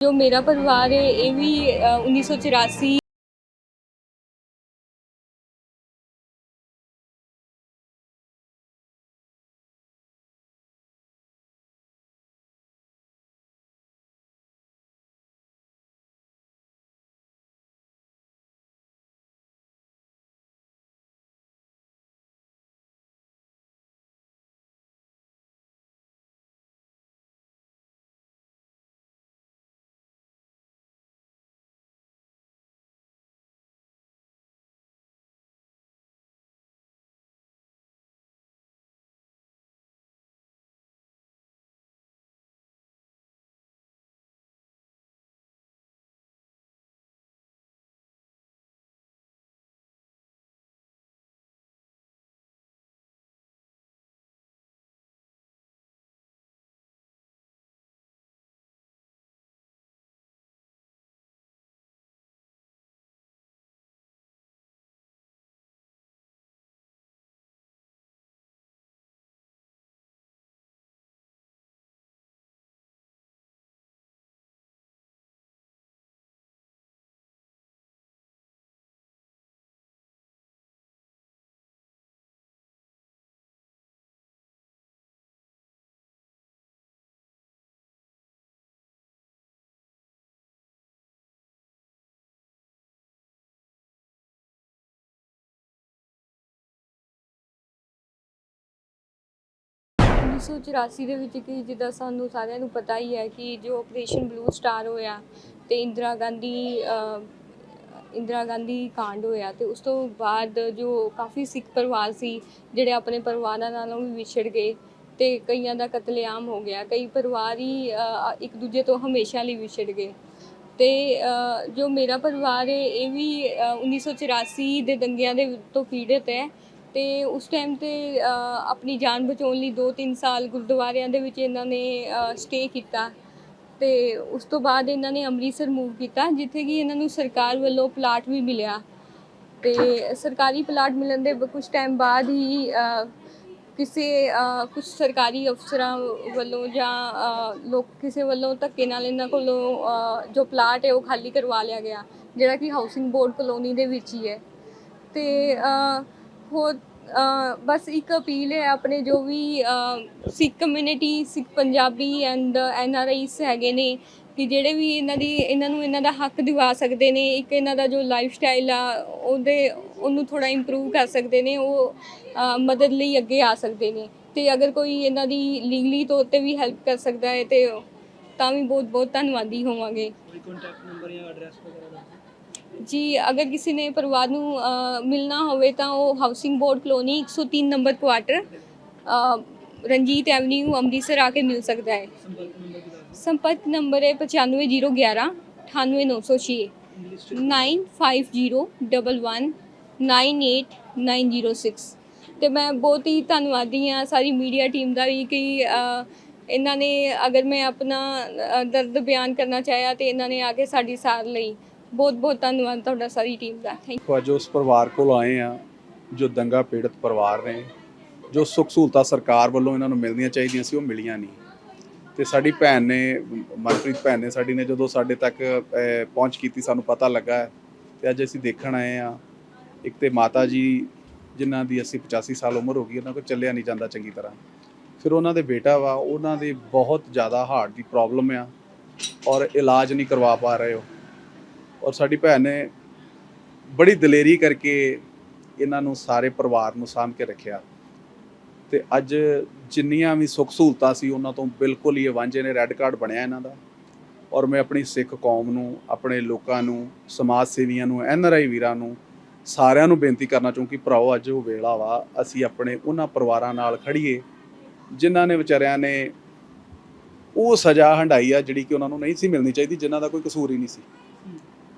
ਜੋ ਮੇਰਾ ਪਰਿਵਾਰ ਹੈ ਇਹ ਵੀ ਅ, 1984 1984 ਦੇ ਵਿੱਚ ਕਿ ਜਿੱਦਾਂ ਸਾਨੂੰ ਸਾਰਿਆਂ ਨੂੰ ਪਤਾ ਹੀ ਹੈ ਕਿ ਜੋ ਆਪਰੇਸ਼ਨ ਬਲੂ ਸਟਾਰ ਹੋਇਆ ਤੇ ਇੰਦਰਾ ਗਾਂਧੀ ਇੰਦਰਾ ਗਾਂਧੀ ਕਾਂਡ ਹੋਇਆ ਤੇ ਉਸ ਤੋਂ ਬਾਅਦ ਜੋ ਕਾਫੀ ਸਿੱਖ ਪਰਿਵਾਰ ਸੀ ਜਿਹੜੇ ਆਪਣੇ ਪਰਿਵਾਰਾਂ ਨਾਲੋਂ ਵੀ ਵਿਛੜ ਗਏ ਤੇ ਕਈਆਂ ਦਾ ਕਤਲੇਆਮ ਹੋ ਗਿਆ। ਕਈ ਪਰਿਵਾਰ ਹੀ ਇੱਕ ਦੂਜੇ ਤੋਂ ਹਮੇਸ਼ਾ ਲਈ ਵਿਛੜ ਗਏ। ਤੇ ਜੋ ਮੇਰਾ ਪਰਿਵਾਰ ਹੈ ਇਹ ਵੀ ਅ, 1984 ਦੇ ਦੰਗਿਆਂ ਦੇ ਤੋਂ ਪੀੜਤ ਹੈ। ਤੇ ਉਸ ਟਾਈਮ ਤੇ ਆਪਣੀ ਜਾਨ ਬਚਾਉਣ ਲਈ 2-3 ਸਾਲ ਗੁਰਦੁਆਰਿਆਂ ਦੇ ਵਿੱਚ ਇਹਨਾਂ ਨੇ ਸਟੇ ਕੀਤਾ। ਤੇ ਉਸ ਤੋਂ ਬਾਅਦ ਇਹਨਾਂ ਨੇ ਅੰਮ੍ਰਿਤਸਰ ਮੂਵ ਕੀਤਾ, ਜਿੱਥੇ ਕਿ ਇਹਨਾਂ ਨੂੰ ਸਰਕਾਰ ਵੱਲੋਂ ਪਲਾਟ ਵੀ ਮਿਲਿਆ। ਤੇ ਸਰਕਾਰੀ ਪਲਾਟ ਮਿਲਣ ਦੇ ਕੁਝ ਟਾਈਮ ਬਾਅਦ ਹੀ ਕਿਸੇ ਕੁਝ ਸਰਕਾਰੀ ਅਫਸਰਾਂ ਵੱਲੋਂ ਜਾਂ ਲੋਕ ਕਿਸੇ ਵੱਲੋਂ ਧੱਕੇ ਨਾਲ ਇਹਨਾਂ ਕੋਲੋਂ ਜੋ ਪਲਾਟ ਹੈ ਉਹ ਖਾਲੀ ਕਰਵਾ ਲਿਆ ਗਿਆ, ਜਿਹੜਾ ਕਿ ਹਾਊਸਿੰਗ ਬੋਰਡ ਕਲੋਨੀ ਦੇ ਵਿੱਚ ਹੀ ਹੈ। ਤੇ ਅ, ਹੋਰ ਬਸ ਇੱਕ ਅਪੀਲ ਹੈ ਆਪਣੇ ਜੋ ਵੀ Sikh community Sikh Punjabi and N R Is ਹੈਗੇ ਨੇ ਕਿ ਜਿਹੜੇ ਵੀ ਇਹਨਾਂ ਦੀ ਇਹਨਾਂ ਨੂੰ ਇਹਨਾਂ ਦਾ ਹੱਕ ਦਿਵਾ ਸਕਦੇ ਨੇ ਇੱਕ ਇਹਨਾਂ ਦਾ ਜੋ ਲਾਈਫ ਸਟਾਈਲ ਆ ਉਹਦੇ ਉਹਨੂੰ ਥੋੜਾ ਇੰਪਰੂਵ ਕਰ ਸਕਦੇ ਨੇ ਉਹ ਮਦਦ ਲਈ ਅੱਗੇ ਆ ਸਕਦੇ ਨੇ। ਤੇ ਅਗਰ ਕੋਈ ਇਹਨਾਂ ਦੀ ਲੀਗਲੀ ਤੌਰ ਤੇ ਵੀ ਹੈਲਪ ਕਰ ਸਕਦਾ ਹੈ ਤੇ ਤਾਂ ਵੀ ਬਹੁਤ ਬਹੁਤ ਧੰਨਵਾਦੀ ਹੋਵਾਂਗੇ। ਕੋਈ ਕੰਟੈਕਟ ਨੰਬਰ ਜਾਂ ਐਡਰੈਸ ਵਗੈਰਾ ਜੀ, ਅਗਰ ਕਿਸੇ ਨੇ ਪਰਿਵਾਰ ਨੂੰ ਮਿਲਣਾ ਹੋਵੇ ਤਾਂ ਉਹ housing board colony 103 number quarter Ranjit avenue Amritsar ਆ ਕੇ ਮਿਲ ਸਕਦਾ ਹੈ। ਸੰਪਰਕ ਨੰਬਰ ਕੀ ਦੱਸ ਸੰਪਰਕ ਨੰਬਰ ਹੈ 95011 98906 ਇੰਗਲਿਸ਼ 9501198906 ਤੇ ਮੈਂ ਬਹੁਤ ਹੀ ਧੰਨਵਾਦੀ ਹਾਂ ਸਾਰੀ ਮੀਡੀਆ ਟੀਮ ਦਾ ਵੀ ਕਿ ਇਹਨਾਂ ਨੇ ਅਗਰ ਮੈਂ ਆਪਣਾ ਦਰਦ ਬਿਆਨ ਕਰਨਾ ਚਾਹਿਆ ਤੇ ਇਹਨਾਂ ਨੇ ਆ ਕੇ ਸਾਡੀ ਸਾਰ ਲਈ। ਬਹੁਤ ਬਹੁਤ ਧੰਨਵਾਦ ਤੁਹਾਡਾ ਸਾਰੀ ਟੀਮ ਦਾ। ਥੈਂਕ ਦੇਖੋ ਅੱਜ ਉਸ ਪਰਿਵਾਰ ਕੋਲ ਆਏ ਆ ਜੋ ਦੰਗਾ ਪੀੜਤ ਪਰਿਵਾਰ ਨੇ ਜੋ ਸੁੱਖ ਸਹੂਲਤਾਂ ਸਰਕਾਰ ਵੱਲੋਂ ਇਹਨਾਂ ਨੂੰ ਮਿਲਣੀਆਂ ਚਾਹੀਦੀਆਂ ਸੀ ਉਹ ਮਿਲੀਆਂ ਨਹੀਂ। ਤੇ ਸਾਡੀ ਭੈਣ ਨੇ ਮਨਪ੍ਰੀਤ ਭੈਣ ਨੇ ਸਾਡੀ ਨੇ ਜਦੋਂ ਸਾਡੇ ਤੱਕ ਅਹ, ਪਹੁੰਚ ਕੀਤੀ ਸਾਨੂੰ ਪਤਾ ਲੱਗਾ ਹੈ। ਤੇ ਅੱਜ ਅਸੀਂ ਦੇਖਣ ਆਏ ਆ ਇੱਕ ਤੇ ਮਾਤਾ ਜੀ ਜਿਨ੍ਹਾਂ ਦੀ 80 85 ਸਾਲ ਉਮਰ ਹੋ ਗਈ ਉਹਨਾਂ ਕੋਲ ਚੱਲਿਆ ਨਹੀਂ ਜਾਂਦਾ ਚੰਗੀ ਤਰ੍ਹਾਂ। ਫਿਰ ਉਹਨਾਂ ਦੇ ਬੇਟਾ ਵਾ ਉਹਨਾਂ ਦੇ ਬਹੁਤ ਜ਼ਿਆਦਾ ਹਾਰਟ ਦੀ ਪ੍ਰੋਬਲਮ ਆ ਔਰ ਇਲਾਜ ਨਹੀਂ ਕਰਵਾ ਪਾ ਰਹੇ ਹੋ ਔਰ ਸਾਡੀ ਭੈਣ ਨੇ ਬੜੀ ਦਲੇਰੀ ਕਰਕੇ ਇਹਨਾਂ ਨੂੰ ਸਾਰੇ ਪਰਿਵਾਰ ਨੂੰ ਸਾਂਭ ਕੇ ਰੱਖਿਆ। ਤੇ ਅੱਜ ਜਿੰਨੀਆਂ ਵੀ ਸੁੱਖ ਸਹੂਲਤਾਂ ਸੀ ਉਹਨਾਂ ਤੋਂ ਬਿਲਕੁਲ ਹੀ ਵਾਂਝੇ ਨੇ ਰੈੱਡ ਕਾਰਡ ਬਣਿਆ ਇਹਨਾਂ ਦਾ। ਔਰ ਮੈਂ ਆਪਣੀ ਸਿੱਖ ਕੌਮ ਨੂੰ, ਆਪਣੇ ਲੋਕਾਂ ਨੂੰ, ਸਮਾਜ ਸੇਵੀਆਂ ਨੂੰ, ਐਨ ਆਰ ਆਈ ਵੀਰਾਂ ਨੂੰ ਸਾਰਿਆਂ ਨੂੰ ਬੇਨਤੀ ਕਰਨਾ ਚਾਹੁੰਦਾ ਕਿ ਭਰਾਓ, ਅੱਜ ਉਹ ਵੇਲਾ ਵਾ, ਅਸੀਂ ਆਪਣੇ ਉਹਨਾਂ ਪਰਿਵਾਰਾਂ ਨਾਲ ਖੜੀਏ, ਜਿਨ੍ਹਾਂ ਨੇ ਵਿਚਾਰਿਆਂ ਨੇ ਉਹ ਸਜ਼ਾ ਹੰਡਾਈ ਆ ਜਿਹੜੀ ਕਿ ਉਹਨਾਂ ਨੂੰ ਨਹੀਂ ਸੀ ਮਿਲਣੀ ਚਾਹੀਦੀ, ਜਿਨ੍ਹਾਂ ਦਾ ਕੋਈ ਕਸੂਰ ਹੀ ਨਹੀਂ ਸੀ।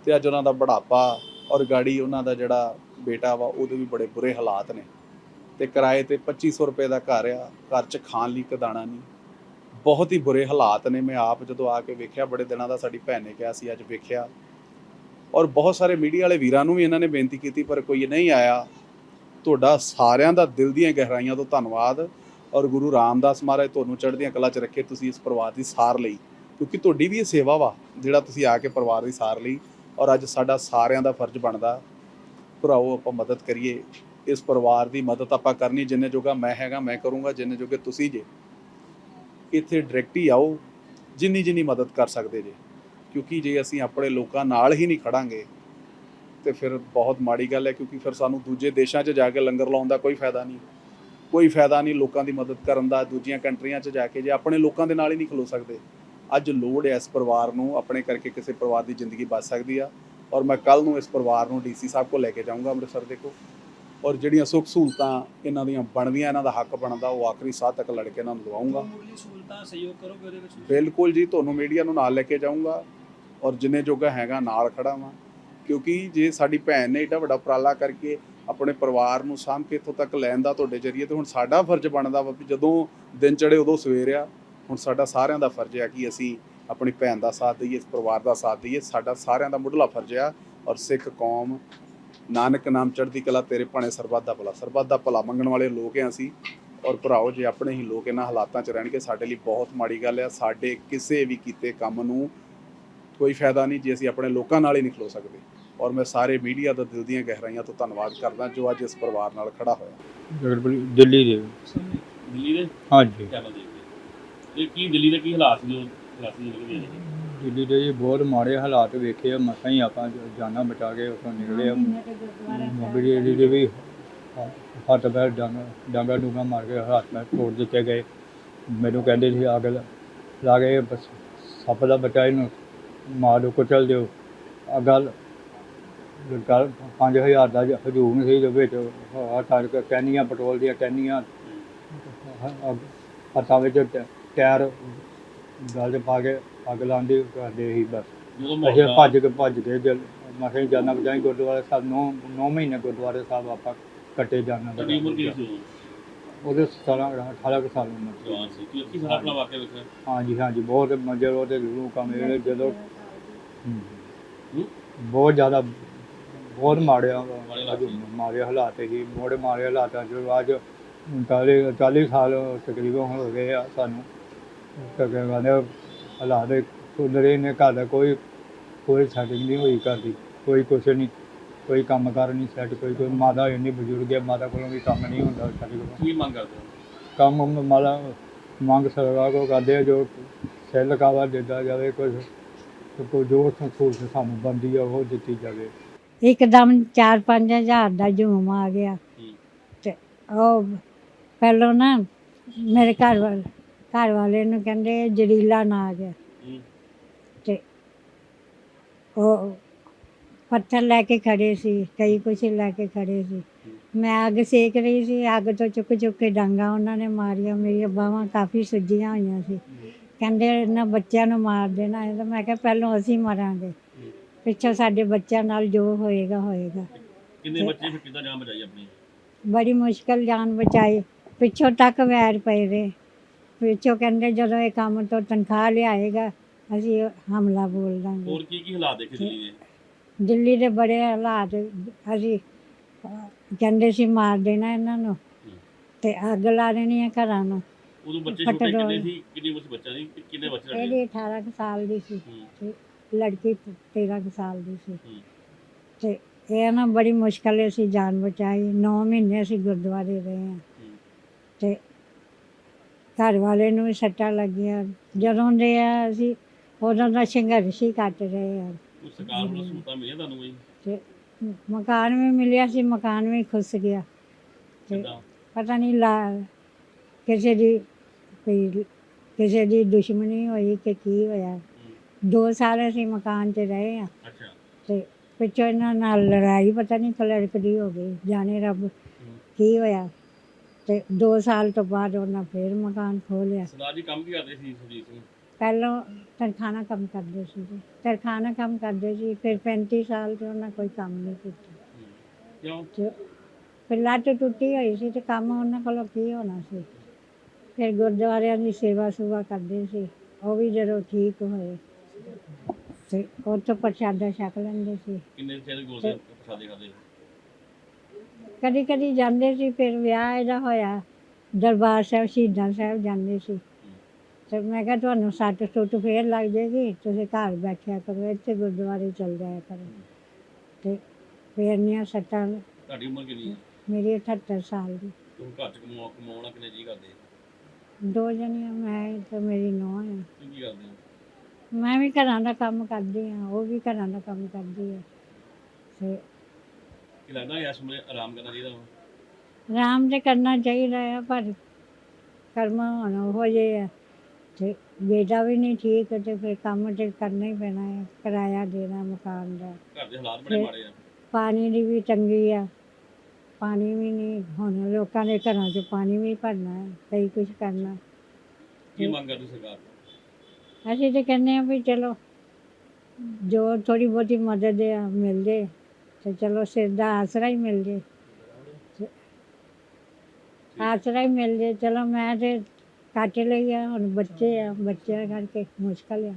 ਤੇ ਅੱਜ ਉਹਨਾਂ ਦਾ ਬੁਢਾਪਾ ਔਰ ਗਾੜੀ ਉਹਨਾਂ ਦਾ ਜਿਹੜਾ ਬੇਟਾ ਵਾ, ਉਹਦੇ ਵੀ ਬੜੇ ਬੁਰੇ ਹਾਲਾਤ ਨੇ। ਤੇ ਕਿਰਾਏ ਤੇ 2500 ਰੁਪਏ ਦਾ ਘਰ ਆ, ਘਰ 'ਚ ਖਾਣ ਲਈ ਇੱਕ ਦਾਣਾ ਨਹੀਂ। ਬਹੁਤ ਹੀ ਬੁਰੇ ਹਾਲਾਤ ਨੇ। ਮੈਂ ਆਪ ਜਦੋਂ ਆ ਕੇ ਵੇਖਿਆ, ਬੜੇ ਦਿਨਾਂ ਦਾ ਸਾਡੀ ਭੈਣ ਨੇ ਕਿਹਾ ਸੀ, ਅੱਜ ਵੇਖਿਆ। ਔਰ ਬਹੁਤ ਸਾਰੇ ਮੀਡੀਆ ਵਾਲੇ ਵੀਰਾਂ ਨੂੰ ਵੀ ਇਹਨਾਂ ਨੇ ਬੇਨਤੀ ਕੀਤੀ, ਪਰ ਕੋਈ ਨਹੀਂ ਆਇਆ। ਤੁਹਾਡਾ ਸਾਰਿਆਂ ਦਾ ਦਿਲ ਦੀਆਂ ਗਹਿਰਾਈਆਂ ਤੋਂ ਧੰਨਵਾਦ। ਔਰ ਗੁਰੂ ਰਾਮਦਾਸ ਮਹਾਰਾਜ ਤੁਹਾਨੂੰ ਚੜ੍ਹਦੀਆਂ ਕਲਾ 'ਚ ਰੱਖੇ, ਤੁਸੀਂ ਇਸ ਪਰਿਵਾਰ ਦੀ ਸਾਰ ਲਈ। ਕਿਉਂਕਿ ਤੁਹਾਡੀ ਵੀ ਇਹ ਸੇਵਾ ਵਾ, ਜਿਹੜਾ ਤੁਸੀਂ ਆ ਕੇ ਪਰਿਵਾਰ ਦੀ ਸਾਰ ਲਈ। ਔਰ ਅੱਜ ਸਾਡਾ ਸਾਰਿਆਂ ਦਾ ਫਰਜ਼ ਬਣਦਾ ਭਰਾਓ ਆਪਾਂ ਮਦਦ ਕਰੀਏ। ਇਸ ਪਰਿਵਾਰ ਦੀ ਮਦਦ ਆਪਾਂ ਕਰਨੀ, ਜਿੰਨੇ ਜੋਗਾ ਮੈਂ ਹੈਗਾ, ਮੈਂ ਕਰੂੰਗਾ, ਜਿੰਨੇ ਜੋਗੇ ਤੁਸੀਂ ਜੇ। ਇੱਥੇ ਡਾਇਰੈਕਟ ਹੀ ਆਓ, ਜਿੰਨੀ ਜਿੰਨੀ ਮਦਦ ਕਰ ਸਕਦੇ ਜੇ। ਕਿਉਂਕਿ ਜੇ ਅਸੀਂ ਆਪਣੇ ਲੋਕਾਂ ਨਾਲ ਹੀ ਨਹੀਂ ਖੜਾਂਗੇ, ਤੇ ਫਿਰ ਬਹੁਤ ਮਾੜੀ ਗੱਲ ਹੈ, ਕਿਉਂਕਿ ਫਿਰ ਸਾਨੂੰ ਦੂਜੇ ਦੇਸ਼ਾਂ 'ਚ ਜਾ ਕੇ ਲੰਗਰ ਲਾਉਣ ਦਾ ਕੋਈ ਫਾਇਦਾ ਨਹੀਂ। ਕੋਈ ਫਾਇਦਾ ਨਹੀਂ ਲੋਕਾਂ ਦੀ ਮਦਦ ਕਰਨ ਦਾ, ਦੂਜੀਆਂ ਕੰਟਰੀਆਂ 'ਚ ਜਾ ਕੇ ਜੇ ਆਪਣੇ ਲੋਕਾਂ ਦੇ ਨਾਲ ਹੀ ਨਹੀਂ ਖਲੋ ਸਕਦੇ। ਅੱਜ ਲੋੜ ਹੈ ਇਸ ਪਰਿਵਾਰ ਨੂੰ ਆਪਣੇ ਕਰਕੇ ਕਿਸੇ ਪਰਿਵਾਰ ਦੀ ਜ਼ਿੰਦਗੀ ਬਚ ਸਕਦੀ ਆ। ਔਰ ਮੈਂ ਕੱਲ ਨੂੰ ਇਸ ਪਰਿਵਾਰ ਨੂੰ ਡੀਸੀ ਸਾਹਿਬ ਕੋਲ ਲੈ ਕੇ ਜਾਊਂਗਾ ਅੰਮ੍ਰਿਤਸਰ ਦੇ ਕੋਲ ਔਰ ਜਿਹੜੀਆਂ ਸੁੱਖ ਸਹੂਲਤਾਂ ਇਹਨਾਂ ਦੀਆਂ ਬਣਦੀਆਂ ਇਹਨਾਂ ਦਾ ਹੱਕ ਬਣਦਾ ਉਹ ਆਖਰੀ ਸਾਹ ਤੱਕ ਲੜ ਕੇ ਇਹਨਾਂ ਨੂੰ ਲਵਾਉਂਗਾ ਮੁੱਢਲੀ ਸਹੂਲਤਾਂ ਸਹਿਯੋਗ ਕਰੋਗੇ ਉਹਦੇ ਵਿੱਚ? ਬਿਲਕੁਲ ਜੀ ਤੁਹਾਨੂੰ ਮੀਡੀਆ ਨੂੰ ਨਾਲ ਲੈ ਕੇ ਜਾਊਂਗਾ। ਔਰ ਜਿੰਨੇ ਜੋਗਾ ਹੈਗਾ ਨਾਲ ਖੜਾ ਵਾਂ। ਕਿਉਂਕਿ ਜੇ ਸਾਡੀ ਭੈਣ ਨੇ ਏਡਾ ਵੱਡਾ ਉਪਰਾਲਾ ਕਰਕੇ ਆਪਣੇ ਪਰਿਵਾਰ ਨੂੰ ਸਾਂਭ ਕੇ ਇੱਥੋਂ ਤੱਕ ਲੈਣ ਦਾ ਤੁਹਾਡੇ ਜਰੀਏ ਤੇ ਹੁਣ ਸਾਡਾ ਫਰਜ਼ ਬਣਦਾ ਵਾ ਵੀ ਜਦੋਂ ਦਿਨ ਚੜੇ ਉਦੋਂ ਸਵੇਰ ਆ। ਹੁਣ ਸਾਡਾ ਸਾਰਿਆਂ ਦਾ ਫਰਜ਼ ਆ ਕਿ ਅਸੀਂ ਆਪਣੀ ਭੈਣ ਦਾ ਸਾਥ ਦਈਏ ਇਸ ਪਰਿਵਾਰ ਦਾ ਸਾਥ ਦਈਏ। ਸਾਡਾ ਸਾਰਿਆਂ ਦਾ ਮੁੱਢਲਾ ਫਰਜ਼ ਆ ਔਰ ਸਿੱਖ ਕੌਮ ਨਾਨਕ ਨਾਮ ਚੜ੍ਹਦੀ ਕਲਾ ਤੇਰੇ ਭਾਣੇ ਸਰਬੱਤ ਦਾ ਭਲਾ। ਸਰਬੱਤ ਦਾ ਭਲਾ ਮੰਗਣ ਵਾਲੇ ਲੋਕ ਆ ਅਸੀਂ ਔਰ ਭਰਾਓ ਜੇ ਆਪਣੇ ਹੀ ਲੋਕ ਇਹਨਾਂ ਹਾਲਾਤਾਂ 'ਚ ਰਹਿਣਗੇ ਸਾਡੇ ਲਈ ਬਹੁਤ ਮਾੜੀ ਗੱਲ ਆ। ਸਾਡੇ ਕਿਸੇ ਵੀ ਕੀਤੇ ਕੰਮ ਨੂੰ ਕੋਈ ਫਾਇਦਾ ਨਹੀਂ ਜੇ ਅਸੀਂ ਆਪਣੇ ਲੋਕਾਂ ਨਾਲ ਹੀ ਨਹੀਂ ਖਲੋ ਸਕਦੇ। ਔਰ ਮੈਂ ਸਾਰੇ ਮੀਡੀਆ ਦਾ ਦਿਲ ਦੀਆਂ ਗਹਿਰਾਈਆਂ ਤੋਂ ਧੰਨਵਾਦ ਕਰਦਾ ਜੋ ਅੱਜ ਇਸ ਪਰਿਵਾਰ ਨਾਲ ਖੜਾ ਹੋਇਆ। ਦਿੱਲੀ ਦੇ। ਦਿੱਲੀ ਦੇ? ਹਾਂਜੀ। ਚੈਨਲ ਦੇਖਦੇ ਇਹ ਕੀ ਦਿੱਲੀ ਦੇ ਕੀ ਹਾਲਾਤ ਜੋ ਹਾਲਾਤ ਸੀ ਨਿਕਲ ਦਿੱਲੀ ਦੇ ਜੀ ਬਹੁਤ ਮਾੜੇ ਹਾਲਾਤ ਵੇਖੇ ਆ, ਮਸਾਂ ਹੀ ਆਪਾਂ ਜਾਨਾਂ ਬਚਾ ਕੇ ਉੱਥੋਂ ਨਿਕਲੇ ਆ। ਮੋਬਿਲੀ ਏਰੀਏ ਦੇ ਵੀ ਹੱਥ ਪੈਰ ਡਾਂਗਾ, ਡੂੰਗਾ ਮਾਰ ਕੇ ਹੱਥ ਪੈਰ ਤੋੜ ਦਿੱਤੇ ਗਏ। ਮੈਨੂੰ ਕਹਿੰਦੇ ਸੀ, ਅੱਗ ਲਾ- ਲਾ ਕੇ ਬਸ ਸੱਪ ਦਾ ਬੱਚਾ ਇਹਨੂੰ ਮਾਰ ਦਿਓ, ਕੁਚਲ ਦਿਓ। ਆ ਗੱਲ ਗੱਲ 5000 ਦਾ ਹਜੂਮ ਸੀ ਦੇ ਵਿੱਚ ਆ ਤਾਰ ਕੈਨੀਆਂ, ਪੈਟਰੋਲ ਦੀਆਂ ਕੈਨੀਆਂ ਹੱਥਾਂ ਵਿੱਚ ਟਾਇਰ ਗਲ 'ਚ ਪਾ ਕੇ ਅੱਗ ਲਾਉਂਦੇ ਕਰਦੇ ਸੀ ਬਸ। ਜਦੋਂ ਅਸੀਂ ਮੌਕਾ ਭੱਜ ਕੇ ਭੱਜ ਕੇ ਜਲ ਮਸੇ ਜਾਣਾ ਬਜਾਈ ਗੁਰਦੁਆਰਾ ਸਾਹਿਬ ਨੌ ਨੌ ਮਹੀਨੇ ਗੁਰਦੁਆਰੇ ਸਾਹਿਬ ਆਪਾਂ ਕੱਟੇ ਜਾਣਾ ਤੁਹਾਡੀ ਉਮਰ ਕੀ ਸੀ ਉਦੋਂ? ਉਹਦੇ 17 18 ਕੁ ਸਾਲ ਉਮਰ ਸੀ। ਜਵਾਨ ਸੀ। ਕੀ ਕੀ ਸਾਰਾ ਆਪਣਾ ਵਾਕਿਆ ਵੇਖਿਆ ਹਾਂਜੀ ਹਾਂਜੀ ਬਹੁਤ ਮਜੇ ਉਹਦੇ ਲੂ ਕੰਮ ਜਿਹੜੇ ਜਦੋਂ ਹਮ, ਹੂੰ? ਬਹੁਤ ਜ਼ਿਆਦਾ ਬਹੁਤ ਮਾੜੇ ਮਾੜੇ ਹਾਲਾਤ ਸੀ। ਮਾੜੇ ਹਾਲਾਤ ਸੀ ਮੋੜੇ ਮਾੜੇ ਹਾਲਾਤਾਂ ਚ। ਅੱਜ 40 40 ਸਾਲ ਤਕਰੀਬਨ ਹੋ ਗਏ ਆ ਸਾਨੂੰ। ਤਕਰੀਬਨ ਹਾਲਾਤ ਸੁਧਰੇ ਨੇ ਘਰ ਦਾ ਕੋਈ ਕੋਈ ਸੈਟਿੰਗ ਨਹੀਂ ਹੋਈ ਘਰ ਦੀ ਕੋਈ ਕੁਛ ਨਹੀਂ ਕੋਈ ਕੰਮ ਕਾਰ ਨਹੀਂ ਸੈੱਟ ਕੋਈ ਕੋਈ ਮਾਤਾ ਇੰਨੀ ਬਜ਼ੁਰਗ ਹੈ ਮਾਤਾ ਕੋਲੋਂ ਵੀ ਕੰਮ ਨਹੀਂ ਹੁੰਦਾ ਸਾਡੇ ਕੋਲੋਂ। ਕੀ ਮੰਗ ਕਰਦੇ ਹੋ? ਕੰਮ ਮਾਲਾ ਮੰਗ ਸਰਕਾਰ ਕੋ ਕਰਦੇ ਆ ਜੋ ਸੈੱਲ ਕਾਵਾ ਦਿੱਤਾ ਜਾਵੇ ਕੁਝ ਕੋਈ ਜੋ ਸਹੂਲਤ ਸਾਨੂੰ ਬੰਦੀ ਆ ਉਹ ਦਿੱਤੀ ਜਾਵੇ। ਇੱਕਦਮ 4-5 ਹਜ਼ਾਰ ਦਾ ਝੂਮ ਆ ਗਿਆ। ਤੇ ਉਹ ਪਹਿਲੋਂ ਨਾ ਮੇਰੇ ਘਰ ਵਾਲ ਘਰ ਵਾਲੇ ਨੂੰ ਕਹਿੰਦੇ ਜਰੀਲਾ ਨਾ ਆ ਗਿਆ ਹੂੰ। ਤੇ ਉਹ ਪੱਥਰ ਲੈ ਕੇ ਖੜੇ ਸੀ ਕਈ ਕੁਛ ਲੈ ਕੇ ਖੜੇ ਸੀ। ਮੈਂ ਅੱਗ ਸੇਕ ਰਹੀ ਸੀ ਅੱਗ ਤੋਂ ਚੁੱਕ ਚੁੱਕ ਕੇ ਡਾਂਗਾ ਉਹਨਾਂ ਨੇ ਮਾਰੀਆਂ ਮੇਰੀਆਂ ਬਾਹਾਂ ਕਾਫੀ ਸੁੱਜੀਆਂ ਹੋਈਆਂ ਸੀ। ਕਹਿੰਦੇ ਇਹਨਾਂ ਬੱਚਿਆਂ ਨੂੰ ਮਾਰ ਦੇਣਾ ਹੈ ਤਾਂ ਮੈਂ ਕਿਹਾ ਪਹਿਲਾਂ ਅਸੀਂ ਮਰਾਂਗੇ। ਪਿੱਛੋਂ ਸਾਡੇ ਬੱਚਿਆਂ ਨਾਲ ਜੋ ਹੋਏਗਾ ਹੋਏਗਾ। ਕਿੰਨੇ ਬੱਚੇ ਫਿਰ ਕਿੱਦਾਂ ਜਾਨ ਬਚਾਈ ਆਪਣੀ? ਬੜੀ ਮੁਸ਼ਕਲ ਜਾਨ ਬਚਾਈ। ਪਿੱਛੋਂ ਤੱਕ ਵੈਰ ਪਏ ਰਹੇ। ਪਿੱਛੋਂ ਕਹਿੰਦੇ ਜਦੋਂ ਇਹ ਕੰਮ ਤੋਂ ਤਨਖਾਹ ਲਿਆਏਗਾ ਅਸੀਂ ਹਮਲਾ ਬੋਲ ਦਾਂਗੇ। ਹੋਰ ਕੀ ਕੀ ਹਾਲਾਤ ਦੇਖੇ ਦਿੱਲੀ ਦੇ? ਦਿੱਲੀ ਦੇ ਬੜੇ ਹਾਲਾਤ ਅਸੀਂ ਕਹਿੰਦੇ ਸੀ ਮਾਰ ਦੇਣਾ ਇਹਨਾਂ ਨੂੰ ਤੇ ਅੱਗ ਲਾ ਦੇਣੀ ਹੈ ਘਰਾਂ ਨੂੰ। ਉਦੋਂ ਬੱਚੇ ਛੋਟੇ ਕਿੰਨੇ। ਸੀ? ਕਿੰਨੀ ਉਮਰ ਸੀ ਬੱਚਾ ਤੇ ਕਿੰਨੇ ਬੱਚੇ ਲੱਗੇ ਇਹਦੀ 18 ਕੁ ਸਾਲ ਦੀ ਸੀ। ਤੇ ਲੜਕੀ 13 ਕੁ ਸਾਲ ਦੀ ਸੀ। ਤੇ ਇਹ ਨਾ ਬੜੀ ਮੁਸ਼ਕਲ ਅਸੀਂ ਜਾਨ ਬਚਾਈ। 9 ਮਹੀਨੇ ਅਸੀਂ ਗੁਰਦੁਆਰੇ ਰਹੇ ਹੂੰ। ਤੇ ਘਰ ਵਾਲੇ ਨੂੰ ਵੀ ਸੱਟਾਂ ਲੱਗੀਆਂ। ਜਦੋਂ ਦੇ ਆ ਅਸੀਂ ਉਦੋਂ ਦਾ ਸੰਘਰਸ਼ ਹੀ ਕੱਟ ਰਹੇ ਆ। ਕੋਈ ਸਰਕਾਰ ਵੱਲੋਂ ਸਹੂਲਤਾਂ ਮਿਲੀਆਂ ਤੁਹਾਨੂੰ ਕੋਈ? ਤੇ ਮ- ਮਕਾਨ ਵੀ ਮਿਲਿਆ ਸੀ ਮਕਾਨ ਵੀ ਖੁੱਸ ਗਿਆ। ਤੇ ਕਿੱਦਾਂ? ਪਤਾ ਨਹੀਂ ਲਾ ਕਿਸੇ ਦੀ ਕੋਈ ਕਿਸੇ ਦੀ ਦੁਸ਼ਮਣੀ ਹੋਈ ਕਿ ਕੀ ਹੋਇਆ। ਹੂੰ। ਦੋ ਸਾਲ ਅਸੀਂ ਮਕਾਨ 'ਚ ਰਹੇ ਆ। ਅੱਛਾ। ਤੇ ਪਿੱਛੋਂ ਇਹਨਾਂ ਨਾਲ ਲੜਾਈ ਪਤਾ ਨਹੀਂ ਕਲੜਕ ਦੀ ਹੋ ਗਈ। ਜਾਣੇ ਰੱਬ ਕੀ ਹੋਇਆ। ਤੇ 2 ਸਾਲ ਤੋਂ ਬਾਅਦ ਉਹਨਾਂ ਫੇਰ ਮਕਾਨ ਖੋਲਿਆ ਸਰਦਾਰ ਜੀ ਕੰਮ ਕੀ ਕਰਦੇ ਸੀ ਸੁਜੀਤ ਸਿੰਘ? ਪਹਿਲਾਂ ਤਰਖਾਨਾ ਕੰਮ ਕਰਦੇ ਸੀ ਜੀ ਤਰਖਾਨਾ ਕੰਮ ਕਰਦੇ ਸੀ ਫਿਰ 35 ਸਾਲ ਤੇ ਉਹਨਾਂ ਕੋਈ ਕੰਮ ਨਹੀਂ ਕੀਤਾ। ਕਿਉਂ? ਤੇ ਫਿਰ ਲੱਤ ਟੁੱਟੀ ਹੋਈ ਸੀ ਤੇ ਕੰਮ ਉਹਨਾਂ ਕੋਲੋਂ ਕੀ ਹੋਣਾ ਸੀ? ਫਿਰ ਗੁਰਦੁਆਰਿਆਂ ਦੀ ਸੇਵਾ ਸੁਵਾ ਕਰਦੇ ਸੀ ਉਹ ਵੀ ਜਦੋਂ ਠੀਕ ਹੋਏ ਤੇ ਉਹ ਤੋਂ ਪ੍ਰਸ਼ਾਦਾ ਛਕ ਲੈਂਦੇ ਸੀ। ਕਿੰਨੇ ਚਿਰ ਗੋਲਦੇ ਪ੍ਰਸ਼ਾਦੇ ਖਾਦੇ ਕਦੀ ਕਦੀ ਜਾਂਦੇ ਸੀ ਫਿਰ ਵਿਆਹ ਇਹਦਾ ਹੋਇਆ। ਦਰਬਾਰ ਸਾਹਿਬ ਸ਼ਹੀਦਾਂ ਸਾਹਿਬ ਜਾਂਦੇ ਸੀ। ਤੇ ਮੈਂ ਕਿਹਾ ਤੁਹਾਨੂੰ ਸੱਟ ਸੁੱਟ ਫੇਰ ਲੱਗ ਜਾਏਗੀ ਤੁਸੀਂ ਘਰ ਬੈਠਿਆ ਕਰੋ ਇੱਥੇ ਗੁਰਦੁਆਰੇ ਚਲ ਜਾਇਆ ਕਰੋ। ਤੇ ਫੇਰ ਨੀਆਂ ਸੱਟਾਂ ਤੁਹਾਡੀ ਉਮਰ ਕਿੰਨੀ ਹੈ ਮੇਰੀ 78 ਸਾਲ ਦੀ। ਤੁਸੀਂ ਘਰ ਚ ਕਮਾ ਕਮਾਉਣਾ ਕਿੰਨੇ ਜੀ ਕਰਦੇ ਦੋ ਜਣੀਆਂ ਮੈਂ ਤੇ ਮੇਰੀ ਨੂੰਹ ਹੈ ਕੀ ਕੀ ਕਰਦੇ ਹੋ? ਮੈਂ ਵੀ ਘਰਾਂ ਦਾ ਕੰਮ ਕਰਦੀ ਹਾਂ ਉਹ ਵੀ ਘਰਾਂ ਦਾ ਕੰਮ ਕਰਦੀ ਹੈ ਤੇ ਕੀ ਲੱਗਦਾ ਇਸ ਸਮੇਂ ਆਰਾਮ ਕਰਨਾ ਚਾਹੀਦਾ ਵਾ? ਆਰਾਮ ਤੇ ਕਰਨਾ ਚਾਹੀਦਾ ਆ ਪਰ ਕਰਮ ਹੁਣ ਹੋ ਜੇ ਆ। ਤੇ ਬੇਟਾ ਵੀ ਨਹੀਂ ਠੀਕ ਤੇ ਫਿਰ ਕੰਮ ਤੇ ਕਰਨਾ ਹੀ ਪੈਣਾ ਹੈ ਕਿਰਾਇਆ ਦੇਣਾ ਮਕਾਨ ਦਾ। ਘਰ ਦੇ ਹਾਲਾਤ ਬੜੇ ਤੇ- ਮਾੜੇ ਆ। ਪਾਣੀ ਦੀ ਵੀ ਤੰਗੀ ਆ। ਪਾਣੀ ਵੀ ਨਹੀਂ ਹੁਣ ਲੋਕਾਂ ਦੇ ਘਰਾਂ 'ਚ ਪਾਣੀ ਵੀ ਭਰਨਾ ਹੈ ਕਈ ਕੁਝ ਕਰਨਾ। ਕੀ ਮੰਗ ਕਰਦੇ ਸਰਕਾਰ ਤੋਂ? ਅਸੀਂ ਤੇ ਕਹਿੰਦੇ ਆ ਵੀ ਚਲੋ ਜੋ ਥੋੜੀ ਬਹੁਤੀ ਮਦਦ ਆ ਮਿਲ ਜੇ ਤੇ ਚਲੋ ਦਾ ਆਸਰਾ ਹੀ ਮਿਲ ਜੇ। ਆਸਰਾ ਹੀ ਮਿਲ ਜੇ। ਚਲੋ ਮੈਂ ਤੇ ਕੱਟ ਲਈ ਆ ਹੁਣ ਬੱਚੇ ਆ ਬੱਚਿਆਂ ਕਰਕੇ ਮੁਸ਼ਕਲ ਆ।